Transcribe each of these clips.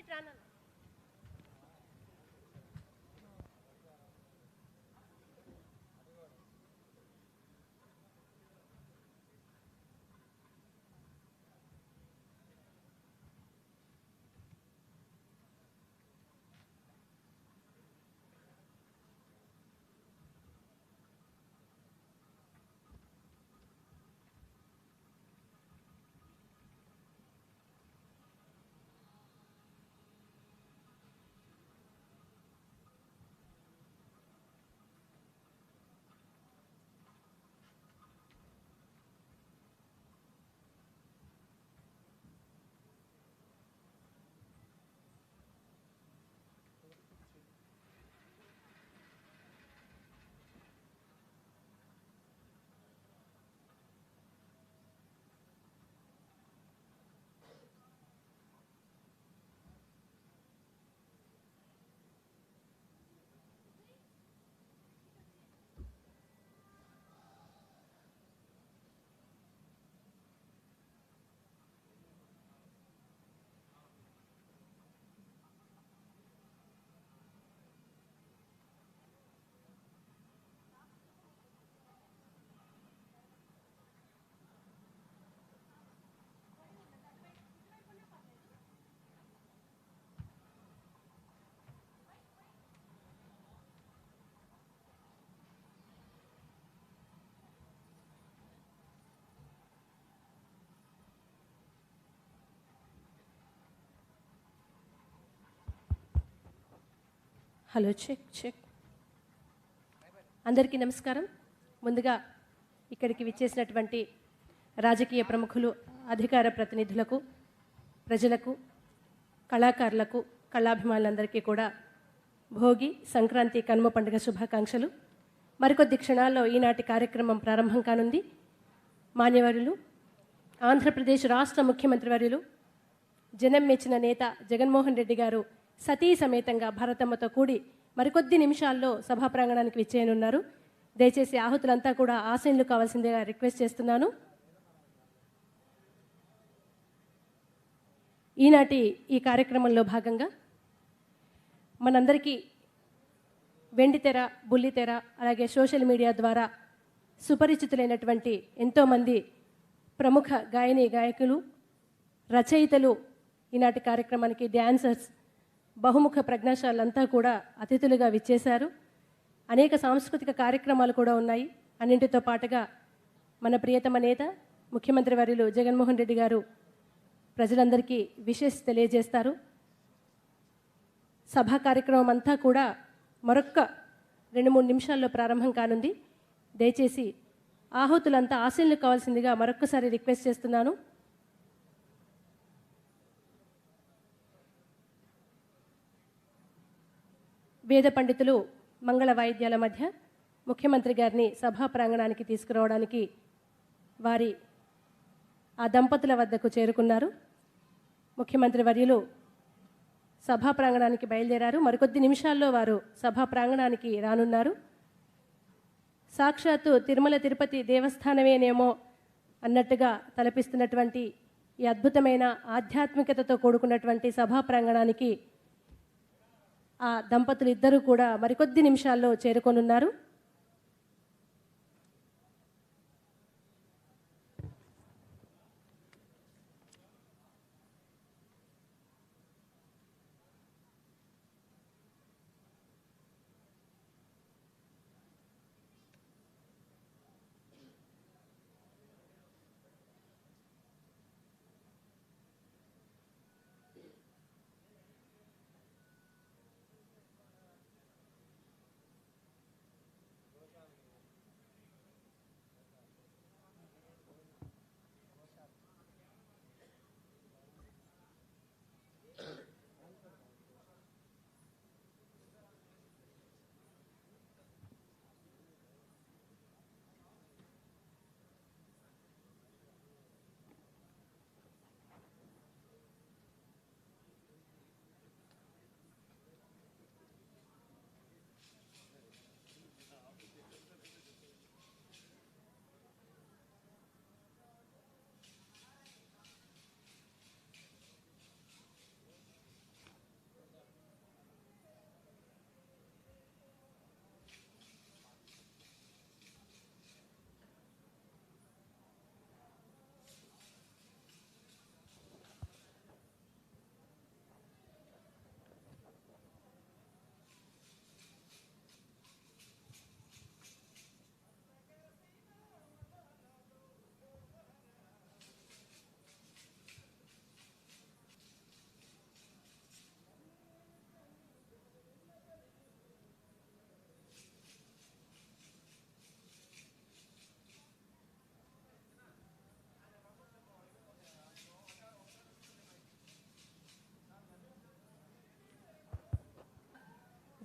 it run. Hello check check. అందరికీ నమస్కారం. ముందుగా ఇక్కడికి విచ్చేసినటువంటి రాజకీయ ప్రముఖులు అధికార ప్రతినిధులకు ప్రజలకు కళాకారులకు కళాభిమానులందరికీ కూడా భోగి సంక్రాంతి కనుమ పండుగ శుభాకాంక్షలు. మరికొద్ది క్షణాల్లో ఈనాటి కార్యక్రమం ప్రారంభం కానుంది. మాన్యవరులు ఆంధ్రప్రదేశ్ రాష్ట్ర ముఖ్యమంత్రి వర్యులు జనం మెచ్చిన నేత జగన్మోహన్ రెడ్డి గారు సతీ సమేతంగా భరతమ్మతో కూడి మరికొద్ది నిమిషాల్లో సభా ప్రాంగణానికి విచ్చేయనున్నారు. దయచేసి ఆహుతులంతా కూడా ఆసీన్లు కావాల్సిందిగా రిక్వెస్ట్ చేస్తున్నాను. ఈనాటి ఈ కార్యక్రమంలో భాగంగా మనందరికీ వెండితెర బుల్లితెర అలాగే సోషల్ మీడియా ద్వారా సుపరిచితులైనటువంటి ఎంతోమంది ప్రముఖ గాయని గాయకులు రచయితలు ఈనాటి కార్యక్రమానికి డ్యాన్సర్స్ బహుముఖ ప్రజ్ఞాశాలంతా కూడా అతిథులుగా విచ్చేశారు. అనేక సాంస్కృతిక కార్యక్రమాలు కూడా ఉన్నాయి. అన్నింటితో పాటుగా మన ప్రియతమ నేత ముఖ్యమంత్రి వర్యులు జగన్మోహన్ రెడ్డి గారు ప్రజలందరికీ విషెస్ తెలియజేస్తారు. సభా కార్యక్రమం అంతా కూడా మరొక్క రెండు మూడు నిమిషాల్లో ప్రారంభం కానుంది. దయచేసి ఆహుతులంతా ఆశీనులు కావాల్సిందిగా మరొక్కసారి రిక్వెస్ట్ చేస్తున్నాను. వేద పండితులు మంగళ వాయిద్యాల మధ్య ముఖ్యమంత్రి గారిని సభా ప్రాంగణానికి తీసుకురావడానికి వారి ఆ దంపతుల వద్దకు చేరుకున్నారు. ముఖ్యమంత్రి వర్యులు సభా ప్రాంగణానికి బయలుదేరారు. మరికొద్ది నిమిషాల్లో వారు సభా ప్రాంగణానికి రానున్నారు. సాక్షాత్తు తిరుమల తిరుపతి దేవస్థానమేనేమో అన్నట్టుగా తలపిస్తున్నటువంటి ఈ అద్భుతమైన ఆధ్యాత్మికతతో కూడుకున్నటువంటి సభా ప్రాంగణానికి ఆ దంపతులు ఇద్దరూ కూడా మరికొద్ది నిమిషాల్లో చేరుకొనున్నారు.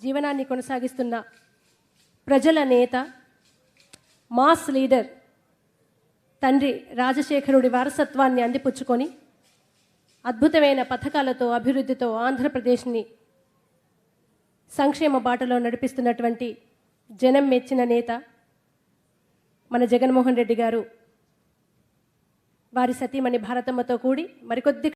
జీవనాన్ని కొనసాగిస్తున్న ప్రజల నేత మాస్ లీడర్ తండ్రి రాజశేఖరుడి వారసత్వాన్ని అందిపుచ్చుకొని అద్భుతమైన పథకాలతో అభివృద్ధితో ఆంధ్రప్రదేశ్ని సంక్షేమ బాటలో నడిపిస్తున్నటువంటి జనం మెచ్చిన నేత మన జగన్మోహన్ రెడ్డి గారు. వారి సతీమణి భారతమ్మతో కూడి మరికొద్ది